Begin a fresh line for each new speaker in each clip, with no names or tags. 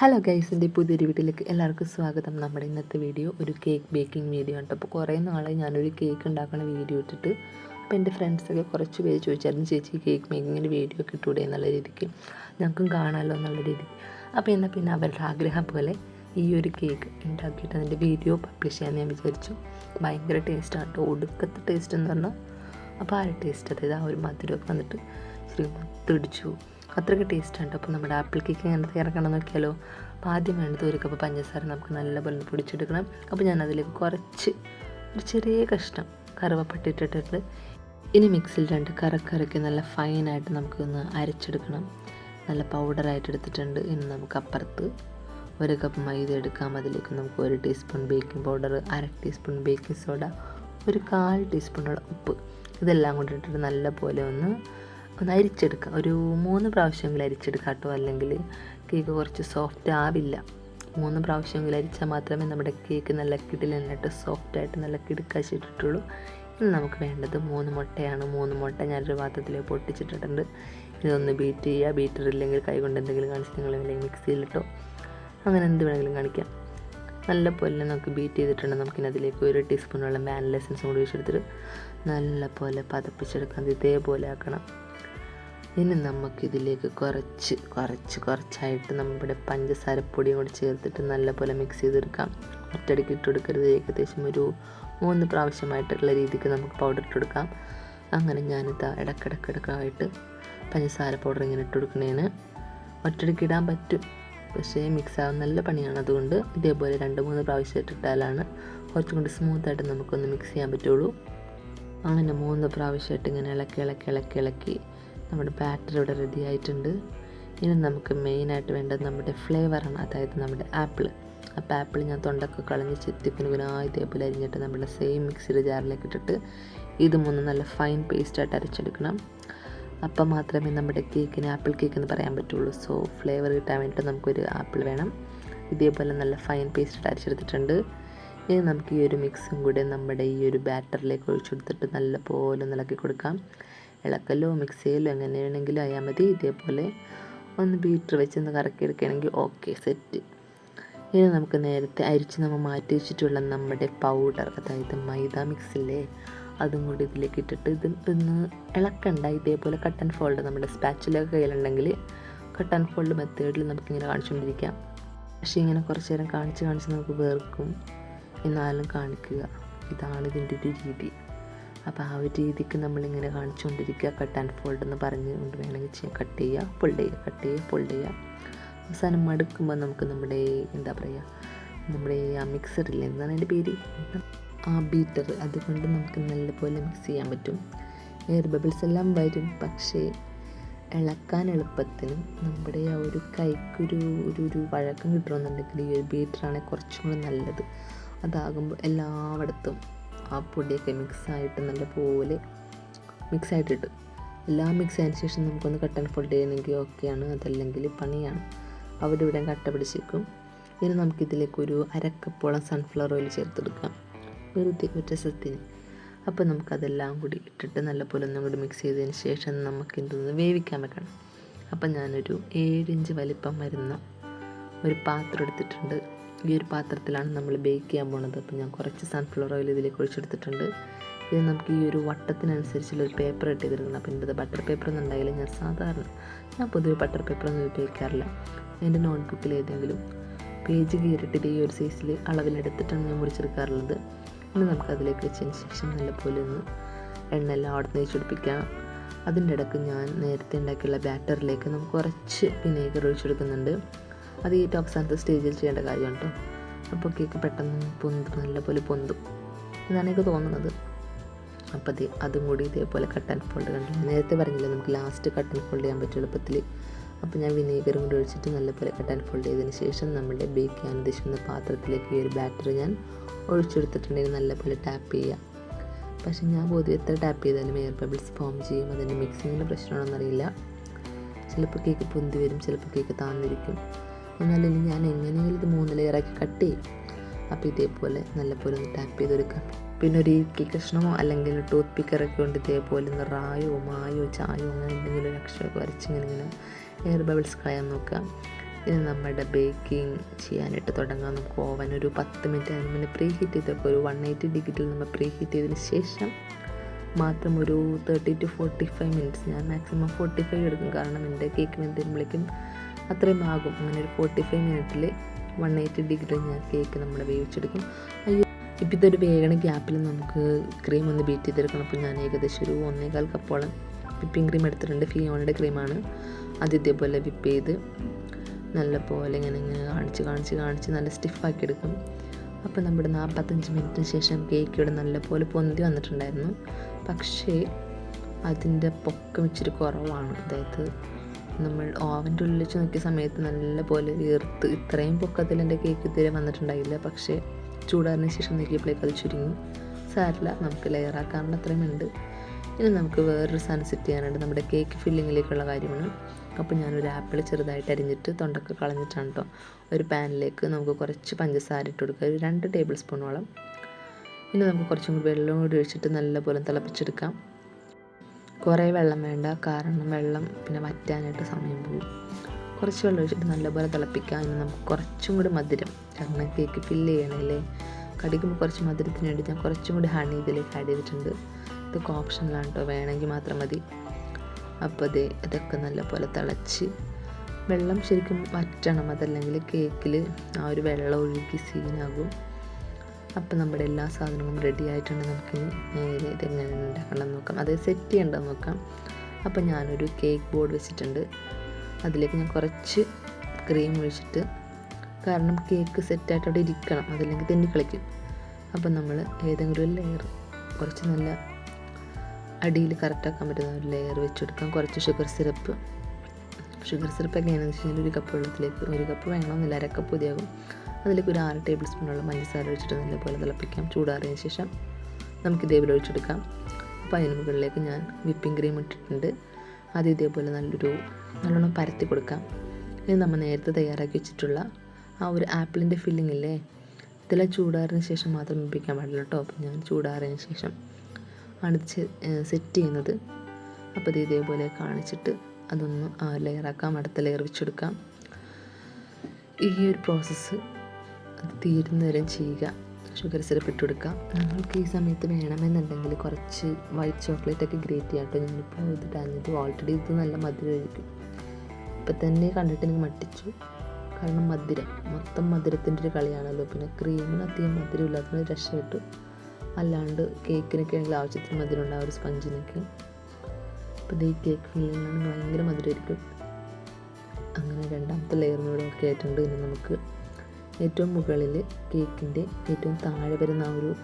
Hello ഗൈസിന്റെ പുതിയൊരു വീട്ടിലേക്ക് എല്ലാവർക്കും സ്വാഗതം. നമ്മുടെ ഇന്നത്തെ വീഡിയോ ഒരു കേക്ക് ബേക്കിംഗ് വീഡിയോ ആണ്. അപ്പോൾ കുറേ നാളെ ഞാനൊരു കേക്ക് ഉണ്ടാക്കുന്ന വീഡിയോ ഇട്ടിട്ട് അപ്പോൾ എന്റെ ഫ്രണ്ട്സൊക്കെ കുറച്ച് പേര് ചോദിച്ചായിരുന്നു ചേച്ചി കേക്ക് മേക്കിങ്ങിന്റെ വീഡിയോ ഒക്കെ ഇട്ടൂടെ? എന്നുള്ള രീതിക്ക്. ഞങ്ങൾക്കും കാണാമല്ലോ എന്നുള്ള രീതിക്ക്. അപ്പോൾ എന്നാൽ പിന്നെ അവരുടെ ആഗ്രഹം പോലെ ഈ ഒരു കേക്ക് ഉണ്ടാക്കിയിട്ട് അതിന്റെ വീഡിയോ പബ്ലിഷ് ചെയ്യാമെന്ന് ഞാൻ വിചാരിച്ചു. ഭയങ്കര ടേസ്റ്റാണ് കേട്ടോ. ഒടുക്കത്തെ ടേസ്റ്റ് എന്ന് പറഞ്ഞാൽ അപ്പോൾ ആ ഒരു ടേസ്റ്റ് അതായത് ആ ഒരു മധുരമൊക്കെ വന്നിട്ട് ശരി മത്തിടിച്ചു അത്രയ്ക്ക് ടേസ്റ്റാണ്. അപ്പോൾ നമ്മുടെ ആപ്പിൾ കേക്ക് എങ്ങനെ തയ്യാറാക്കണം നോക്കിയാലോ? അപ്പോൾ ആദ്യം വേണ്ടത് ഒരു കപ്പ് പഞ്ചസാര നമുക്ക് നല്ലപോലെ പൊടിച്ചെടുക്കണം. അപ്പോൾ ഞാൻ അതിലേക്ക് കുറച്ച് ഒരു ചെറിയ കഷ്ണം കറുവപ്പട്ട ഇട്ടിട്ടുണ്ട് ഇനി മിക്സിൽ രണ്ട് കറക്കറക്കി നല്ല ഫൈനായിട്ട് നമുക്കൊന്ന് അരച്ചെടുക്കണം. നല്ല പൗഡറായിട്ട് എടുത്തിട്ടുണ്ട്. ഇനി നമുക്ക് അപ്പുറത്ത് ഒരു കപ്പ് മൈദ എടുക്കാം. അതിലേക്ക് നമുക്ക് ഒരു ടീസ്പൂൺ ബേക്കിംഗ് പൗഡർ അര ടീസ്പൂൺ ബേക്കിംഗ് സോഡ ഒരു കാൽ ടീസ്പൂണോളം ഉപ്പ്. ഇതെല്ലാം കൂടി ഇട്ടിട്ട് നല്ലപോലെ ഒന്ന് ഒന്ന് അരിച്ചെടുക്കുക ഒരു മൂന്ന് പ്രാവശ്യമെങ്കിലും അരിച്ചെടുക്കുക കേട്ടോ. അല്ലെങ്കിൽ കേക്ക് കുറച്ച് സോഫ്റ്റ് ആവില്ല. മൂന്ന് പ്രാവശ്യമെങ്കിലും അരിച്ചാൽ മാത്രമേ നമ്മുടെ കേക്ക് നല്ല കിടിലനായിട്ട് സോഫ്റ്റായിട്ട് നല്ല കിടുക്കാച്ചിട്ടിട്ടുള്ളൂ ഇനി നമുക്ക് വേണ്ടത് മൂന്ന് മുട്ടയാണ്. മൂന്ന് മുട്ട ഞാനൊരു പാത്രത്തിൽ പൊട്ടിച്ചിട്ടിട്ടുണ്ട്. ഇതൊന്ന് ബീറ്റ് ചെയ്യുക. ബീറ്റർ ഇല്ലെങ്കിൽ കൈ കൊണ്ട് എന്തെങ്കിലും കാണിച്ച് നിങ്ങൾ അല്ലെങ്കിൽ മിക്സിയിലിട്ടോ അങ്ങനെ എന്ത് വേണമെങ്കിലും കാണിക്കാം. നല്ല പോലെ നമുക്ക് ബീറ്റ് ചെയ്തിട്ടുണ്ട്. നമുക്കിനതിലേക്ക് ഒരു ടീസ്പൂണോളം വാനില എസൻസും കൂടി ഒഴിച്ചെടുത്തിട്ട് നല്ല പോലെ പതപ്പിച്ചെടുക്കാം. ഇതേപോലെ ആക്കണം. ഇനി നമുക്കിതിലേക്ക് കുറച്ച് കുറച്ച് കുറച്ചായിട്ട് നമ്മുടെ പഞ്ചസാരപ്പൊടിയും കൂടി ചേർത്തിട്ട് നല്ലപോലെ മിക്സ് ചെയ്തെടുക്കാം. ഒറ്റടിക്ക് ഇട്ട് കൊടുക്കരുത് ഏകദേശം ഒരു മൂന്ന് പ്രാവശ്യമായിട്ടുള്ള രീതിക്ക് നമുക്ക് പൗഡർ ഇട്ട് കൊടുക്കാം അങ്ങനെ ഞാനിതാ ഇടക്കിടക്കിടക്കായിട്ട് പഞ്ചസാര പൗഡർ ഇങ്ങനെ ഇട്ട് കൊടുക്കണേന് ഒറ്റയടിക്ക് ഇടാൻ പറ്റും. പക്ഷേ മിക്സ് ആവാൻ നല്ല പണിയാണ്. അതുകൊണ്ട് ഇതേപോലെ രണ്ട് മൂന്ന് പ്രാവശ്യം ഇട്ടിട്ടാലാണ് കുറച്ചും കൂടി സ്മൂത്തായിട്ട് നമുക്കൊന്ന് മിക്സ് ചെയ്യാൻ പറ്റുള്ളൂ. അങ്ങനെ മൂന്ന് പ്രാവശ്യമായിട്ട് ഇങ്ങനെ ഇളക്കി ഇളക്കി ഇളക്കി ഇളക്കി നമ്മുടെ ബാറ്റർ ഇവിടെ റെഡി ആയിട്ടുണ്ട്. ഇനി നമുക്ക് മെയിനായിട്ട് വേണ്ടത് നമ്മുടെ ഫ്ലേവറാണ് അതായത് നമ്മുടെ ആപ്പിൾ അപ്പോൾ ആപ്പിൾ ഞാൻ തൊണ്ടൊക്കെ കളഞ്ഞ് ചെത്തിക്കുനുകുനാ ഇതേപോലെ അരിഞ്ഞിട്ട് നമ്മുടെ സെയിം മിക്സിയുടെ ജാറിലേക്ക് ഇട്ടിട്ട് ഇത് മൂന്ന് നല്ല ഫൈൻ പേസ്റ്റായിട്ട് അരച്ചെടുക്കണം. അപ്പം മാത്രമേ നമ്മുടെ കേക്കിന് ആപ്പിൾ കേക്ക് എന്ന് പറയാൻ പറ്റുള്ളൂ. സോ ഫ്ലേവർ കിട്ടാൻ വേണ്ടിയിട്ട് നമുക്കൊരു ആപ്പിൾ വേണം. ഇതേപോലെ നല്ല ഫൈൻ പേസ്റ്റ് അരച്ചെടുത്തിട്ടുണ്ട്. ഇനി നമുക്ക് ഈ ഒരു മിക്സും കൂടെ നമ്മുടെ ഈ ഒരു ബാറ്ററിലേക്ക് ഒഴിച്ചെടുത്തിട്ട് നല്ലപോലെ ഇളക്കി കൊടുക്കാം. ഇളക്കലോ മിക്സ് ചെയ്യലോ എങ്ങനെ വേണമെങ്കിലും ആയാൽ മതി. ഇതേപോലെ ഒന്ന് ബീറ്റർ വെച്ച് ഒന്ന് കറക്കി എടുക്കുകയാണെങ്കിൽ ഓക്കെ സെറ്റ് ഇനി നമുക്ക് നേരത്തെ അരിച്ച് നമ്മൾ മാറ്റി വെച്ചിട്ടുള്ള നമ്മുടെ പൗഡർ അതായത് മൈദ മിക്സില്ലേ അതും കൂടി ഇതിലേക്ക് ഇട്ടിട്ട് ഇത് ഒന്ന് ഇളക്കണ്ട. ഇതേപോലെ കട്ടൻ ഫോൾഡ് നമ്മുടെ സ്പാച്ചിലൊക്കെ കയ്യിലുണ്ടെങ്കിൽ കട്ട് ആൻഡ് ഫോൾഡ് മെത്തേഡിൽ നമുക്കിങ്ങനെ കാണിച്ചുകൊണ്ടിരിക്കാം. പക്ഷേ ഇങ്ങനെ കുറച്ച് നേരം കാണിച്ച് കാണിച്ച് നമുക്ക് വേർക്കും. എന്നാലും കാണിക്കുക. ഇതാണ് ഇതിന്റെ ഒരു രീതി. അപ്പോൾ ആ ഒരു രീതിക്ക് നമ്മളിങ്ങനെ കാണിച്ചുകൊണ്ടിരിക്കുക. കട്ട് ആൻഡ് ഫോൾഡ് എന്ന് പറഞ്ഞുകൊണ്ട് വേണമെങ്കിൽ കട്ട് ചെയ്യുക ഫോൾഡ് ചെയ്യുക കട്ട് ചെയ്യുക ഫോൾഡ് ചെയ്യുക. അവസാനം മടുക്കുമ്പോൾ നമുക്ക് നമ്മുടെ എന്താ പറയുക നമ്മുടെ ആ മിക്സറില്ല എന്താണ് അതിന്റെ പേര്? ആ ബീറ്റർ അതുകൊണ്ട് നമുക്ക് നല്ലപോലെ മിക്സ് ചെയ്യാൻ പറ്റും. എയർ ബബിൾസ് എല്ലാം വരും. പക്ഷേ ഇളക്കാൻ എളുപ്പത്തിന് നമ്മുടെ ആ ഒരു കൈക്കൊരു ഒരു ഒരു വഴക്കം കിട്ടണമെന്നുണ്ടെങ്കിൽ ഈ ഒരു ബീറ്ററാണ് കുറച്ചും കൂടി നല്ലത്. അതാകുമ്പോൾ എല്ലായിടത്തും ആ പൊടിയൊക്കെ മിക്സായിട്ട് നല്ലപോലെ മിക്സായിട്ടിട്ട് എല്ലാം മിക്സ് ആയതിനു ശേഷം നമുക്കൊന്ന് കട്ടൻ ഫോൾഡ് ചെയ്യണമെങ്കിൽ ഓക്കെയാണ് അതല്ലെങ്കിൽ പണിയാണ്. അവിടെ ഇവിടെ കട്ട പിടിച്ചേക്കും. ഇനി നമുക്കിതിലേക്ക് ഒരു അരക്കപ്പോളം സൺഫ്ലവർ ഓയിൽ ചേർത്തെടുക്കാം. വെറുതെ ഒരു രസത്തിന്. അപ്പോൾ നമുക്കതെല്ലാം കൂടി ഇട്ടിട്ട് നല്ലപോലെ ഒന്നും കൂടി മിക്സ് ചെയ്തതിന് ശേഷം നമുക്ക് ഇതൊന്ന് വേവിക്കാൻ വെക്കണം. അപ്പം ഞാനൊരു ഏഴിഞ്ച് വലിപ്പം വരുന്ന ഒരു പാത്രം എടുത്തിട്ടുണ്ട്. ഈ ഒരു പാത്രത്തിലാണ് നമ്മൾ ബേക്ക് ചെയ്യാൻ പോണത്. അപ്പോൾ ഞാൻ കുറച്ച് സൺഫ്ലവർ ഓയിൽ ഇതിലേക്ക് ഒഴിച്ചെടുത്തിട്ടുണ്ട്. ഇത് നമുക്ക് ഈ ഒരു വട്ടത്തിനനുസരിച്ചുള്ള ഒരു പേപ്പർ ഇട്ട് തരുന്നുണ്ട് അപ്പോൾ എന്റെ ബട്ടർ പേപ്പർ ഒന്നും ഉണ്ടായാലും ഞാൻ സാധാരണ ഞാൻ പൊതുവെ ബട്ടർ പേപ്പർ ഒന്നും ഉപയോഗിക്കാറില്ല. എന്റെ നോട്ട്ബുക്കിൽ ഏതെങ്കിലും പേജ് കീറിട്ട് ഈ ഒരു സൈസിൽ അളവിലെടുത്തിട്ടാണ് ഞാൻ മുറിച്ചെടുക്കാറുള്ളത്. ഇനി നമുക്ക് അതിലേക്ക് വെച്ചതിന് ശേഷം നല്ലപോലെ ഒന്ന് എണ്ണ എല്ലാം അവിടെ നിന്ന് ചുടിപ്പിക്കാം അതിന്റെ ഇടയ്ക്ക് ഞാൻ നേരത്തെ ഉണ്ടാക്കിയുള്ള ബാറ്ററിലേക്ക് നമുക്ക് കുറച്ച് വിനേഗർ ഒഴിച്ചെടുക്കുന്നുണ്ട്. അത് ഈ അവസാനത്തെ സ്റ്റേജിൽ ചെയ്യേണ്ട കാര്യമാണ് കേട്ടോ അപ്പോൾ കേക്ക് പെട്ടെന്ന് പൊന്തും നല്ലപോലെ പൊന്തും. എന്നാണ് എനിക്ക് തോന്നുന്നത്. അപ്പോൾ അത് അതും കൂടി ഇതേപോലെ കട്ട് ആൻഡ് ഫോൾഡ് കണ്ടില്ല നേരത്തെ പറഞ്ഞില്ലേ നമുക്ക് ലാസ്റ്റ് കട്ട് ആൻഡ് ഫോൾഡ് ചെയ്യാൻ പറ്റും എളുപ്പത്തിൽ അപ്പോൾ ഞാൻ വിനീഗറും കൂടി ഒഴിച്ചിട്ട് നല്ലപോലെ കട്ട് ആൻഡ് ഫോൾഡ് ചെയ്തതിന് ശേഷം നമ്മുടെ ബേക്ക് ചെയ്യാൻ ഉദ്ദേശിക്കുന്ന പാത്രത്തിലേക്ക് ഈ ഒരു ബാറ്റർ ഞാൻ ഒഴിച്ചെടുത്തിട്ടുണ്ടെങ്കിൽ നല്ലപോലെ ടാപ്പ് ചെയ്യുക പക്ഷെ ഞാൻ പൊതുവെ എത്ര ടാപ്പ് ചെയ്താലും എയർ ബബിൾസ് ഫോം ചെയ്യും അതിന്റെ മിക്സിങ്ങിന്റെ പ്രശ്നമാണെന്നറിയില്ല. ചിലപ്പോൾ കേക്ക് പൊന്തി വരും ചിലപ്പോൾ കേക്ക് താന്നിരിക്കും. എന്നാലും ഇനി ഞാൻ എങ്ങനെയെങ്കിലും ഇത് മൂന്ന് ലെയറാക്കി കട്ട് ചെയ്യും. അപ്പോൾ ഇതേപോലെ നല്ലപോലെ ഒന്ന് ടാപ്പ് ചെയ്തെടുക്കാം. പിന്നെ ഒരു ഇക്കി കഷ്ണമോ അല്ലെങ്കിൽ ടൂത്ത് പിക്കറൊക്കെ കൊണ്ട് ഇതേപോലെ ഒന്ന് റായോ മായോ ചായോ അങ്ങനെ എന്തെങ്കിലും ഒരു അക്ഷരമൊക്കെ വരച്ചിങ്ങനെ ഇങ്ങനെ എയർ ബബിൾസ് കളയാൻ നോക്കാം. ഇനി നമ്മുടെ ബേക്കിംഗ് ചെയ്യാനായിട്ട് തുടങ്ങാം. നമുക്ക് ഓവൻ ഒരു പത്ത് മിനിറ്റ് അതിന് മുന്നേ പ്രീ ഹീറ്റ് ചെയ്തൊക്കെ ഒരു വൺ എയ്റ്റി ഡിഗ്രിയിൽ നമ്മൾ പ്രീ ഹീറ്റ് ചെയ്തതിന് ശേഷം മാത്രം ഒരു thirty to forty five minutes ഞാൻ മാക്സിമം ഫോർട്ടി ഫൈവ് എടുക്കും. കാരണം എന്റെ കേക്ക് വെന്തുമ്പോഴേക്കും അത്രയും ആകും. അങ്ങനെ ഒരു ഫോർട്ടി ഫൈവ് മിനിറ്റിൽ വൺ എയ്റ്റി ഡിഗ്രി ഞാൻ കേക്ക് നമ്മൾ വേവിച്ചെടുക്കും. അയ്യോ ഇപ്പോൾ ഇതൊരു വേഗണ ഗ്യാപ്പിൽ നമുക്ക് ക്രീം ഒന്ന് ബീറ്റ് ചെയ്തെടുക്കണം. അപ്പോൾ ഞാൻ ഏകദേശം ഒരു ഒന്നേകാൽ കപ്പോളം വിപ്പിംഗ് ക്രീം എടുത്തിട്ടുണ്ട്. ഫിയോണയുടെ ക്രീമാണ് അത് ഇതേപോലെ വിപ്പ് ചെയ്ത് നല്ലപോലെ ഇങ്ങനെ ഇങ്ങനെ കാണിച്ച് കാണിച്ച് കാണിച്ച് നല്ല സ്റ്റിഫാക്കി എടുക്കും. അപ്പോൾ നമ്മുടെ നാൽപ്പത്തഞ്ച് മിനിറ്റിന് ശേഷം കേക്ക് ഇവിടെ നല്ലപോലെ പൊന്തി വന്നിട്ടുണ്ടായിരുന്നു. പക്ഷേ അതിന്റെ പൊക്കം ഇച്ചിരി കുറവാണ്. അതായത് നമ്മൾ ഓവന്റെ ഉള്ളിൽ വെച്ച് നോക്കിയ സമയത്ത് നല്ലപോലെ വീർത്ത് ഇത്രയും പൊക്കത്തിൽ എന്റെ കേക്ക് ഇതുവരെ വന്നിട്ടുണ്ടായില്ല. പക്ഷേ ചൂടാറിന് ശേഷം നോക്കിയപ്പോഴേക്ക് അത് ചുരുങ്ങി. സാരില്ല നമുക്ക് ലെയറാക്കാനുള്ള അത്രയും ഉണ്ട്. ഇനി നമുക്ക് വേറൊരു സാധനം സെറ്റ് ചെയ്യാനുണ്ട്. നമ്മുടെ കേക്ക് ഫില്ലിങ്ങിലേക്കുള്ള കാര്യമാണ്. അപ്പോൾ ഞാനൊരു ആപ്പിൾ ചെറുതായിട്ട് അരിഞ്ഞിട്ട് തൊണ്ടൊക്കെ കളഞ്ഞിട്ടാണ് കേട്ടോ ഒരു പാനിലേക്ക് നമുക്ക് കുറച്ച് പഞ്ചസാര ഇട്ട് കൊടുക്കുക. ഒരു രണ്ട് ടേബിൾ സ്പൂണോളം പിന്നെ നമുക്ക് കുറച്ചും കൂടി വെള്ളം കൂടി ഒഴിച്ചിട്ട് നല്ലപോലെ തിളപ്പിച്ചെടുക്കാം. കുറേ വെള്ളം വേണ്ട. കാരണം വെള്ളം പിന്നെ വറ്റാനായിട്ട് സമയം പോകും. കുറച്ച് വെള്ളം ഒഴിച്ചിട്ട് നല്ലപോലെ തിളപ്പിക്കാം. ഇനി നമുക്ക് കുറച്ചും കൂടി മധുരം. കാരണം കേക്ക് ഫില്ല് ചെയ്യണമല്ലേ കടിക്കുമ്പോൾ കുറച്ച് മധുരത്തിന് വേണ്ടി ഞാൻ കുറച്ചും കൂടി ഹണി ഇതിലേക്ക് ആഡ് ചെയ്തിട്ടുണ്ട്. ഇതൊക്കെ ഓപ്ഷനിലാണ് കേട്ടോ വേണമെങ്കിൽ മാത്രം മതി. അപ്പോൾ അത് ഇതൊക്കെ നല്ലപോലെ തിളച്ച് വെള്ളം ശരിക്കും വറ്റണം. അതല്ലെങ്കിൽ കേക്കിൽ ആ ഒരു വെള്ളം ഒഴുകി സീനാകും അപ്പോൾ നമ്മുടെ എല്ലാ സാധനവും റെഡി ആയിട്ടുണ്ട്. നമുക്ക് നേരെ ഇതെങ്ങനെ ഉണ്ടാക്കണം നോക്കാം. അത് സെറ്റ് ചെയ്യേണ്ടത് നോക്കാം. അപ്പോൾ ഞാനൊരു കേക്ക് ബോർഡ് വെച്ചിട്ടുണ്ട്. അതിലേക്ക് ഞാൻ കുറച്ച് ക്രീം ഒഴിച്ചിട്ട് കാരണം കേക്ക് സെറ്റായിട്ട് അവിടെ ഇരിക്കണം. അതല്ലെങ്കിൽ തെന്നിക്കളിക്കും അപ്പം നമ്മൾ ഏതെങ്കിലും ഒരു ലെയർ കുറച്ച് നല്ല അടിയിൽ കറക്റ്റാക്കാൻ പറ്റുന്ന ഒരു ലെയർ വെച്ചെടുക്കാം. കുറച്ച് ഷുഗർ സിറപ്പ് ഷുഗർ സിറപ്പ് എങ്ങനെയാണെന്ന് വെച്ച് കഴിഞ്ഞാൽ ഒരു കപ്പ് വെള്ളത്തിലേക്ക് ഒരു കപ്പ് വേണമെന്നില്ല. അരക്കപ്പ് കപ്പ് മതിയാകും. അതിലേക്ക് ഒരു ആറ് ടേബിൾ സ്പൂണുള്ള മഞ്ഞസാര ഒഴിച്ചിട്ട് നല്ലപോലെ തിളപ്പിക്കാം. ചൂടാറിയതിന് ശേഷം നമുക്ക് ഇതേപോലെ ഒഴിച്ചെടുക്കാം. അപ്പോൾ അതിന് മുകളിലേക്ക് ഞാൻ വിപ്പിംഗ് ക്രീം ഇട്ടിട്ടുണ്ട്. അത് ഇതേപോലെ നല്ലൊരു നല്ലോണം പരത്തി കൊടുക്കാം. ഇത് നമ്മൾ നേരത്തെ തയ്യാറാക്കി വെച്ചിട്ടുള്ള ആ ഒരു ആപ്പിളിന്റെ ഫില്ലിംഗ് ഇല്ലേ? ഇതെല്ലാം ചൂടാറിന് ശേഷം മാത്രം വിപ്പിക്കാൻ പാടില്ല കേട്ടോ. അപ്പോൾ ഞാൻ ചൂടാറിയതിന് ശേഷം ആണ് സെറ്റ് ചെയ്യുന്നത്. അപ്പോൾ ഇത് ഇതേപോലെ കാണിച്ചിട്ട് അതൊന്ന് ലെയറാക്കാം അടുത്ത ലെയർ വെച്ചെടുക്കാം. ഈ ഒരു പ്രോസസ്സ് അത് തീരുന്നവരെ ചെയ്യുക. ഷുഗർ സിറപ്പ് ഇട്ട് കൊടുക്കുക. നിങ്ങൾക്ക് ഈ സമയത്ത് വേണമെന്നുണ്ടെങ്കിൽ കുറച്ച് വൈറ്റ് ചോക്ലേറ്റ് ഒക്കെ ഗ്രേറ്റ് ചെയ്യാം കേട്ടോ. ഞാനിപ്പോൾ ഇത് തന്നിട്ട് ഓൾറെഡി ഇത് നല്ല മധുരമായിരിക്കും. ഇപ്പം തന്നെ കണ്ടിട്ട് എനിക്ക് മട്ടിച്ചു. കാരണം മധുരം. മൊത്തം മധുരത്തിന്റെ ഒരു കളിയാണല്ലോ. പിന്നെ ക്രീമിന് അധികം മധുരം ഇല്ലാത്തതിന് രക്ഷ കിട്ടും അല്ലാണ്ട് കേക്കിനൊക്കെ ആണെങ്കിൽ ആവശ്യത്തിന് മധുരം ഉണ്ടാവും ഒരു സ്പഞ്ചിനൊക്കെ അപ്പോൾ ഈ കേക്ക് ഫില്ലിംഗ് ഭയങ്കര മധുരമായിരിക്കും. അങ്ങനെ രണ്ടാമത്തെ ലെയറിനോട് ഒക്കെ ആയിട്ടുണ്ട്. ഇനി നമുക്ക് ഏറ്റവും മുകളിൽ കേക്കിന്റെ ഏറ്റവും താഴെ വരുന്ന ആ ഒരു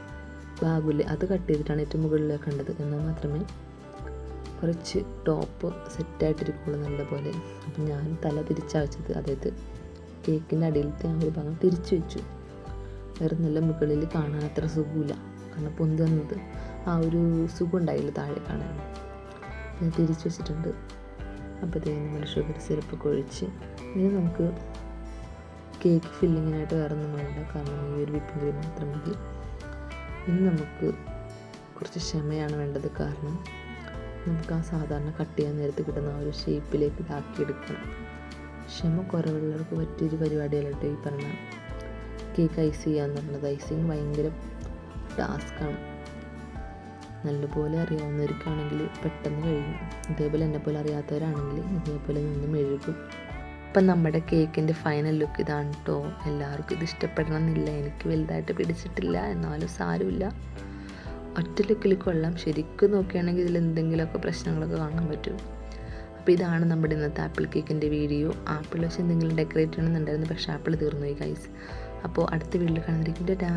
ഭാഗമില്ലേ അത് കട്ട് ചെയ്തിട്ടാണ് ഏറ്റവും മുകളിലേക്ക് കണ്ടത്. എന്നാൽ മാത്രമേ കുറച്ച് ടോപ്പ് സെറ്റായിട്ടിരിക്കുള്ളൂ നല്ലപോലെ അപ്പം ഞാൻ തല തിരിച്ചയച്ചത് അതായത് കേക്കിന്റെ അടിയിലത്തെ ആ ഒരു ഭാഗം തിരിച്ചു വെച്ചു. വേറെ നല്ല മുകളിൽ കാണാൻ അത്ര സുഖമില്ല. കാരണം പൊന്തി വന്നത്? ആ ഒരു സുഖം ഉണ്ടായില്ല താഴെ കാണാൻ. ഞാൻ തിരിച്ചു വെച്ചിട്ടുണ്ട്. അപ്പോഴത്തേക്കും നമ്മുടെ ഷുഗർ സിറപ്പൊക്കെ ഒഴിച്ച് ഇനി നമുക്ക് കേക്ക് ഫില്ലിങ്ങിനായിട്ട് വേറെ ഒന്നും വേണ്ട. കാരണം ഈ ഒരു വിപ്പിംഗ് ക്രീം മാത്രം മതി. ഇനി നമുക്ക് കുറച്ച് ക്ഷമയാണ് വേണ്ടത്. കാരണം നമുക്ക് ആ സാധാരണ കട്ട് ചെയ്യാൻ നേരത്ത് കിട്ടുന്ന ആ ഒരു ഷേപ്പിലേക്ക് ഇതാക്കിയെടുക്കണം ക്ഷമ കുറവുള്ളവർക്ക് പറ്റിയൊരു പരിപാടിയല്ലോ ഈ പറഞ്ഞ കേക്ക് ഐസ് ചെയ്യാന്ന് പറഞ്ഞത്. ഐസിങ് ഭയങ്കര ടാസ്ക്കാണ് നല്ലപോലെ അറിയാവുന്നവർക്കാണെങ്കിൽ പെട്ടെന്ന് കഴിയും. ഇതേപോലെ എന്നെപ്പോലെ പോലെ അറിയാത്തവരാണെങ്കിൽ ഇതേപോലെ നിന്ന് മെഴുകും. അപ്പം നമ്മുടെ കേക്കിന്റെ ഫൈനൽ ലുക്ക് ഇതാണ് കേട്ടോ എല്ലാവർക്കും ഇത് ഇഷ്ടപ്പെടണം എന്നില്ല എനിക്ക് വലുതായിട്ട് പിടിച്ചിട്ടില്ല. എന്നാലും സാരമില്ല. ഒറ്റ ലുക്കിൽ കൊള്ളാം. ശരിക്കും നോക്കുകയാണെങ്കിൽ ഇതിൽ എന്തെങ്കിലുമൊക്കെ പ്രശ്നങ്ങളൊക്കെ കാണാൻ പറ്റും. അപ്പോൾ ഇതാണ് നമ്മുടെ ഇന്നത്തെ ആപ്പിൾ കേക്കിന്റെ വീഡിയോ ആപ്പിൾ വെച്ച് എന്തെങ്കിലും ഡെക്കറേറ്റ് ചെയ്യണമെന്നുണ്ടായിരുന്നു. പക്ഷേ ആപ്പിൾ തീർന്നു ഈ ഗൈസ് അപ്പോൾ അടുത്ത വീട്ടിൽ കാണാതിരിക്കും ടാ